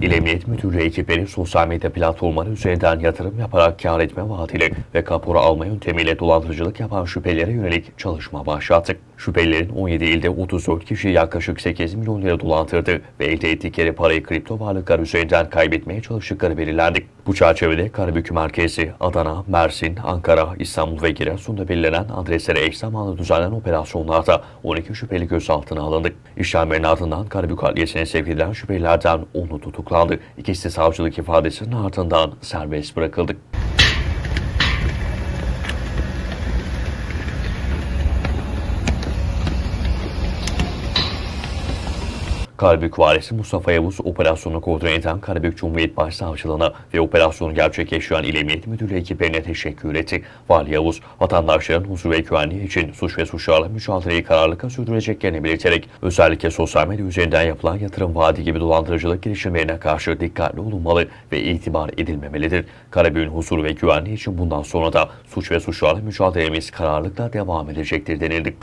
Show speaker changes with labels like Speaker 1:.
Speaker 1: İl Emniyet Müdürlüğü ekipleri sosyal medya platformları üzerinden yatırım yaparak kar etme vaadiyle ve kapora alma yöntemiyle dolandırıcılık yapan şüphelilere yönelik çalışma başlattı. Şüphelilerin 17 ilde 34 kişi yaklaşık 8 milyon lira dolandırdı ve elde ettikleri parayı kripto varlıklar üzerinden kaybetmeye çalıştıkları belirlendi. Bu çerçevede Karabük merkezi, Adana, Mersin, Ankara, İstanbul ve Giresun'da belirlenen adreslere eş zamanlı düzenlenen operasyonlarda 12 şüpheli gözaltına alındı. İşlemlerin ardından Karabük Adliyesi'ne sevk edilen şüphelilerden 10'u tutuklandı. İkisi savcılık ifadesinin ardından serbest bırakıldı. Karabük Valisi Mustafa Yavuz operasyonu koordine eden Karabük Cumhuriyet Başsavcılığına ve operasyonu gerçekleştiren İl Emniyet Müdürlüğü ekiplerine teşekkür etti. Vali Yavuz, vatandaşların huzur ve güvenliği için suç ve suçlarla mücadeleyi kararlılıkla sürdüreceklerini belirterek özellikle sosyal medya üzerinden yapılan yatırım vaadi gibi dolandırıcılık girişimlerine karşı dikkatli olunmalı ve itibar edilmemelidir. Karabük'ün huzur ve güvenliği için bundan sonra da suç ve suçlarla mücadelemiz kararlılıkla devam edecektir denildi.